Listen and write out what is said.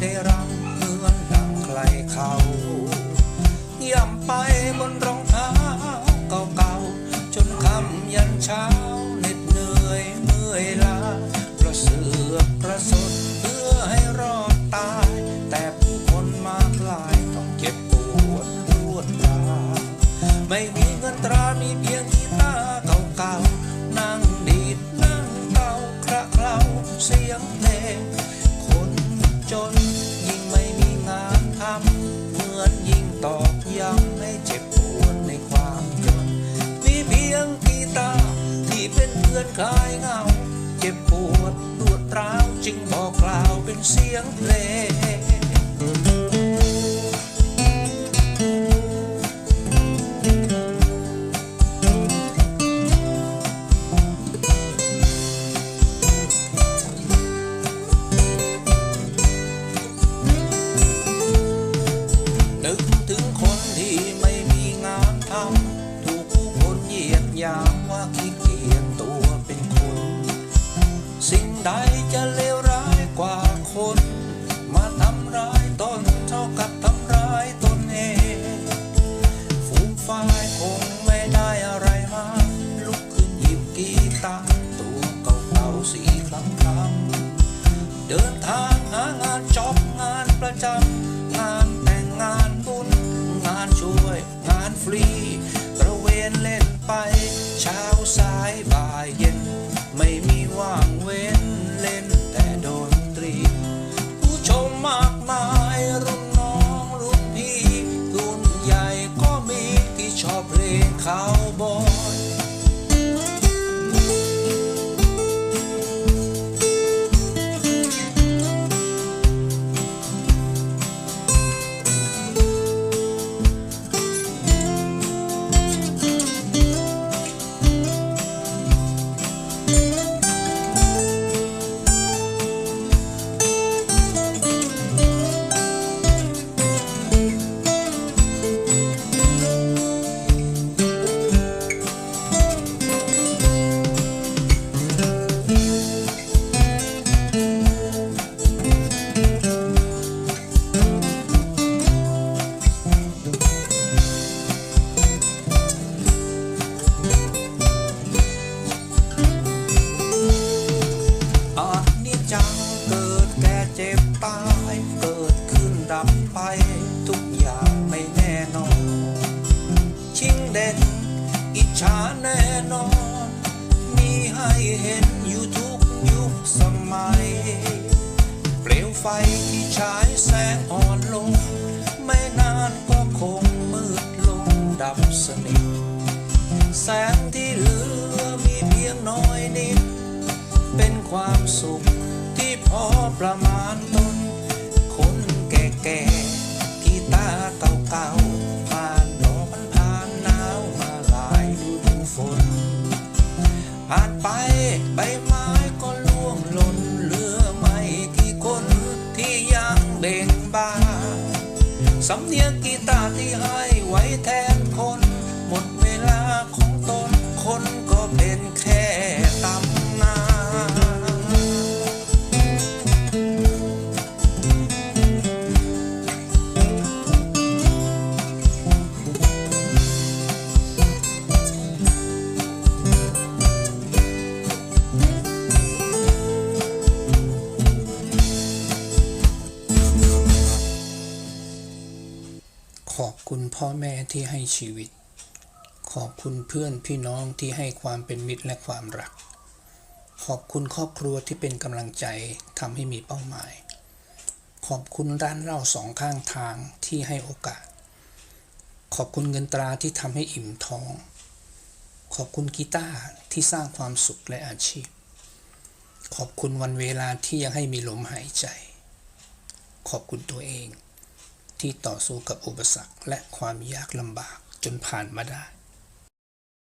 ได้รังเหมือนดังใครเขาย่ำไปบนรองเท้าเก่าๆจนคำยันเช้าเหน็ดเหนื่อยเมื่อยล้าประเสือกกระสุนเพื่อให้รอดตาย แต่ผู้คนมากลายต้องเจ็บปวดปวดร้าไม่มีเงินตรามีเพียงกีตาร์เก่าๆ น ยิ่งไม่มีงานทำเหมือนยิ่งตอกย้ำให้เจ็บปวดในความจน มีเพียงกีตาร์ที่เป็นเพื่อนคลายเหงา เจ็บปวดปวดร้าวจึงบอกกล่าวเป็นเสียงเพลง ยามว่าขี้เกียจตัวเป็นคน สิ่งใดจะเลวร้ายกว่าคน มาทำร้ายตนเท่ากับทำร้ายตนเองฟูมฟายคงไม่ได้อะไรมาลุกขึ้นหยิบกีตาร์ตัวเก่าๆสีคล้ำคำเดินทางหางานจอบงานประจำงานแต่งงานบุญงานช่วยงานฟรีประเวณเล่น ไป เช้าสายบ่ายเย็น ไม่มีว่าง อิจฉาแน่นอน มีให้เห็นอยู่ทุกยุคสมัย เปลวไฟที่ฉายแสงอ่อนลง ไม่นานก็คงมืดลงดับสนิท แสงที่เหลือมีเพียงน้อยนิด เป็นความสุขที่พอประมาณตนคนแก่ๆที่ตาเก่าๆ ใบไม้ก็ล่วงหล่นเหลือไม่กี่คนที่ยังเบ่งบานสำเนียงกีตาร์ที่ให้ไว้แทนคน หมดเวลาของตนคนก็เป็นแค่ ขอบคุณพ่อแม่ที่ให้ชีวิต ขอบคุณเพื่อนพี่น้องที่ให้ความเป็นมิตรและความรัก ขอบคุณครอบครัวที่เป็นกำลังใจทำให้มีเป้าหมาย ขอบคุณร้านเหล้าสองข้างทางที่ให้โอกาส ขอบคุณเงินตราที่ทำให้อิ่มท้อง ขอบคุณกีตาร์ที่สร้างความสุขและอาชีพ ขอบคุณวันเวลาที่ยังให้มีลมหายใจ ขอบคุณตัวเอง ที่ต่อสู้กับอุปสรรคและความยากลำบากจนผ่านมาได้